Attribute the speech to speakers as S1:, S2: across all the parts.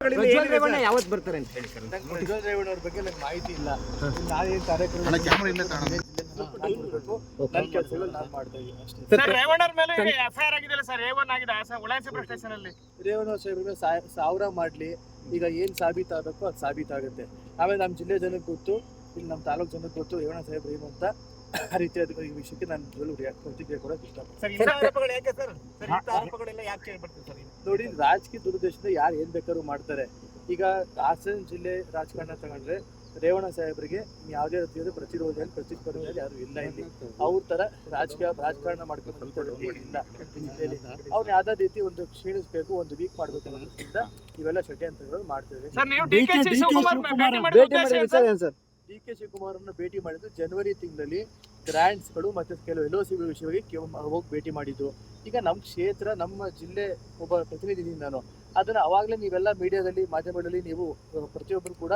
S1: ಪ್ರಜ್ವಲ್ ರೇವಣ್ಣ? ಯಾವತ್ತು ಬರ್ತಾರೆ ಅಂತ ಹೇಳಿ ಸರ್
S2: ಪ್ರಜ್ವಲ್ ರೇವಣ್ಣ ಅವ್ರ ಬಗ್ಗೆ ನಂಗೆ ಮಾಹಿತಿ ಇಲ್ಲ. ನಾನೇನು ಕಾರ್ಯಕ್ರಮ
S3: ಕ್ಯಾಮ್ರಾ ಇಲ್ಲೇ
S2: ರೇವಣ್ಣ ಸಾವಿರ ಮಾಡ್ಲಿ. ಈಗ ಏನ್ ಸಾಬೀತಾಗಬೇಕು ಅದು ಸಾಬೀತಾಗುತ್ತೆ. ಆಮೇಲೆ ನಮ್ಮ ಜಿಲ್ಲೆ ಜನಕ್ಕೆ ಗೊತ್ತು. ಇಲ್ಲಿ ನಮ್ಮ ತಾಲೂಕು ಜನ ಗೊತ್ತು ರೇವಣ್ಣ ಸಾಹೇಬ್ರು ಏನು ಅಂತ? ಆ ರೀತಿ ಅದು ಈ ವಿಷಯಕ್ಕೆ ನಾನು ನಿಜವಾಗ್ಲೂ ರಿಯಾಕ್ಟ್ ಪ್ರತಿಕ್ರಿಯೆ ಕೊಡೋಕೆ ಇಷ್ಟಪಡ್ತೀನಿ.
S4: ಸರ್ ಇಂಥ ಆರೋಪಗಳು ಯಾಕೆ ಸರ್? ಸರ್ ಇಂಥ ಆರೋಪಗಳೆಲ್ಲ ಯಾಕೆ ಸರ್? ಇದು?
S2: ನೋಡಿ ರಾಜಕೀಯ ದುರುದ್ದೇಶದಿಂದ ಯಾರು ಏನ್ ಬೇಕಾದ್ರೂ ಮಾಡ್ತಾರೆ. ಈಗ ಹಾಸನ ಜಿಲ್ಲೆ ರಾಜಕಾರಣ ತಗೊಂಡ್ರೆ ರೇವಣ್ಣ ಸಾಹೇಬರಿಗೆ ಯಾವುದೇ ರೀತಿಯಾದ ಪ್ರತಿರೋಧ ಪ್ರತಿಸ್ಪರ್ಧೆ ಯಾರು ಇಲ್ಲ ಇಲ್ಲಿ. ಅವ್ರ ತರ ರಾಜಕೀಯ ರಾಜಕಾರಣ ಮಾಡ್ಕೊಂಡು ಇಲ್ಲ ಈ ಜಿಲ್ಲೆಯಲ್ಲಿ ಅವ್ರನ್ನ ಯಾವ್ದೇ ರೀತಿ ಒಂದು ಕ್ಷೀಣಿಸ್ಬೇಕು ಒಂದು ವೀಕ್ ಮಾಡ್ಬೇಕು ಅನ್ನೋದ್ರಿಂದ ಇವೆಲ್ಲ ಷಡ್ಯಂತ್ರಗಳು ಮಾಡ್ತಿದ್ದಾರೆ.
S5: ಸರ್ ನೀವು ಡಿ ಕೆ ಶಿವಕುಮಾರ್ ಭೇಟಿ ಮಾಡಿದ
S1: ಭೇಟಿ
S5: ಉದ್ದೇಶ ಏನು ಸರ್?
S2: ಡಿ ಕೆ ಶಿವಕುಮಾರ್ ಅನ್ನ ಭೇಟಿ ಮಾಡಿದ್ದು ಜನವರಿ ತಿಂಗಳಲ್ಲಿ ಗ್ರ್ಯಾಂಡ್ಸ್ಗಳು ಮತ್ತೆ ಕೆಲವು ಎಲ್ಲೋ ಸಿ ವಿಷಯವಾಗಿ ಹೋಗಿ ಭೇಟಿ ಮಾಡಿದ್ದು. ಈಗ ನಮ್ಮ ಕ್ಷೇತ್ರ, ನಮ್ಮ ಜಿಲ್ಲೆ ಒಬ್ಬ ಪ್ರತಿನಿಧಿ ನಾನು. ಅದನ್ನ ಅವಾಗಲೇ ನೀವೆಲ್ಲ ಮೀಡಿಯಾದಲ್ಲಿ, ಮಾಧ್ಯಮಗಳಲ್ಲಿ ನೀವು ಪ್ರತಿಯೊಬ್ಬರು ಕೂಡ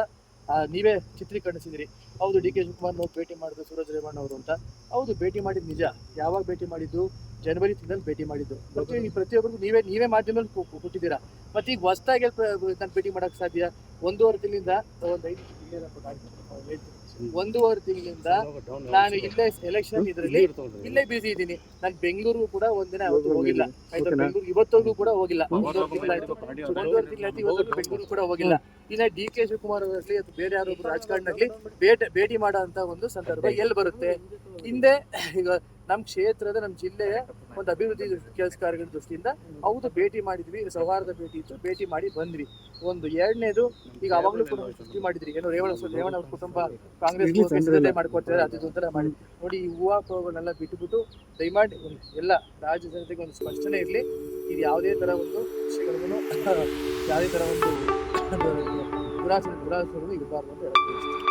S2: ನೀವೇ ಚಿತ್ರೀಕರಿಸಿದಿರಿ. ಹೌದು, ಡಿ ಕೆ ಶಿವಕುಮಾರ್ ಹೋಗಿ ಭೇಟಿ ಮಾಡಿದ್ರು ಸೂರಜ್ ರೇವಣ್ಣ ಅವರು ಅಂತ. ಹೌದು, ಭೇಟಿ ಮಾಡಿದ್ದು ನಿಜ. ಯಾವಾಗ ಭೇಟಿ ಮಾಡಿದ್ದು? ಜನವರಿ ತಿಂಗಳಲ್ಲಿ ಭೇಟಿ ಮಾಡಿದ್ದು. ಪ್ರತಿ ಪ್ರತಿಯೊಬ್ಬರಿಗೂ ನೀವೇ ನೀವೇ ಮಾಧ್ಯಮದಲ್ಲಿ ಕೊಟ್ಟಿದ್ದೀರಾ ಮತ್ತೆ ಈಗ ಹೊಸದಾಗಿ ನಾನು ಭೇಟಿ ಮಾಡಕ್ ಸಾಧ್ಯ? ಒಂದೂವರೆ ತಿಂಗಳಿಂದ ಒಂದು ಐದು. ಒಂದೂವರೆ ತಿಂಗಳಿಂದ ನಾನು ಇಲ್ಲೇ ಎಲೆಕ್ಷನ್ ಇದರಲ್ಲಿ ಇಲ್ಲೇ ಬಿಸಿ ಇದ್ದೀನಿ. ನಾನು ಬೆಂಗಳೂರು ಕೂಡ ಒಂದಿನ ಅವತ್ತು ಹೋಗಿಲ್ಲ. ಆಯ್ತಾ ಬೆಂಗಳೂರು ಇವತ್ತೊಂದು ಕೂಡ ಹೋಗಿಲ್ಲ. ಒಂದೂವರೆ ತಿಂಗಳಾಯ್ತು ಒಂದೂವರೆ ತಿಂಗಳಾಯ್ತು ಇವತ್ತು ಬೆಂಗಳೂರು ಕೂಡ ಹೋಗಿಲ್ಲ. ಇನ್ನ ಡಿ ಕೆ ಶಿವಕುಮಾರ್ ಅವರಲ್ಲಿ ಅಥವಾ ಬೇರೆ ಯಾರೊಬ್ಬರು ರಾಜಕಾರಣದಲ್ಲಿ ಭೇಟಿ ಭೇಟಿ ಮಾಡೋ ಅಂತ ಒಂದು ಸಂದರ್ಭ ಎಲ್ಲಿ ಬರುತ್ತೆ? ಹಿಂದೆ ಈಗ ನಮ್ಮ ಕ್ಷೇತ್ರದ ನಮ್ಮ ಜಿಲ್ಲೆಯ ಒಂದು ಅಭಿವೃದ್ಧಿ ಕೆಲಸ ಕಾರ್ಯಗಳ ದೃಷ್ಟಿಯಿಂದ ಹೌದು ಭೇಟಿ ಮಾಡಿದ್ವಿ ಸೌಹಾರ್ದ ಭೇಟಿ ಇತ್ತು ಭೇಟಿ ಮಾಡಿ ಬಂದ್ವಿ. ಒಂದು ಎರಡನೇದು ಈಗ ಅವಾಗಲೂ ಕೂಡ ಸೃಷ್ಟಿ ಮಾಡಿದ್ರಿ. ಏನು ರೇವಣ ರೇವಣ ಅವ್ರ ಕುಟುಂಬ ಕಾಂಗ್ರೆಸ್ ಮಾಡ್ಕೊಡ್ತಾರೆ ಅದು ಒಂಥರ ಮಾಡಿ ನೋಡಿ ಈ ಹೂವಾಕೋಗಳನ್ನೆಲ್ಲ ಬಿಟ್ಟುಬಿಟ್ಟು ದಯಮಾಡಿ ಎಲ್ಲ ರಾಜ್ಯ ಜನತೆಗೆ ಒಂದು ಸ್ಪಷ್ಟನೆ ಇರಲಿ. ಇದು ಯಾವುದೇ ತರ ಒಂದು ಯಾವುದೇ ತರ ಒಂದು ದುರಾಸೆ ದುರಾಸೆಗಳು ಇರಬಾರ್ದು ಅಂತ ಹೇಳ್ತೀನಿ.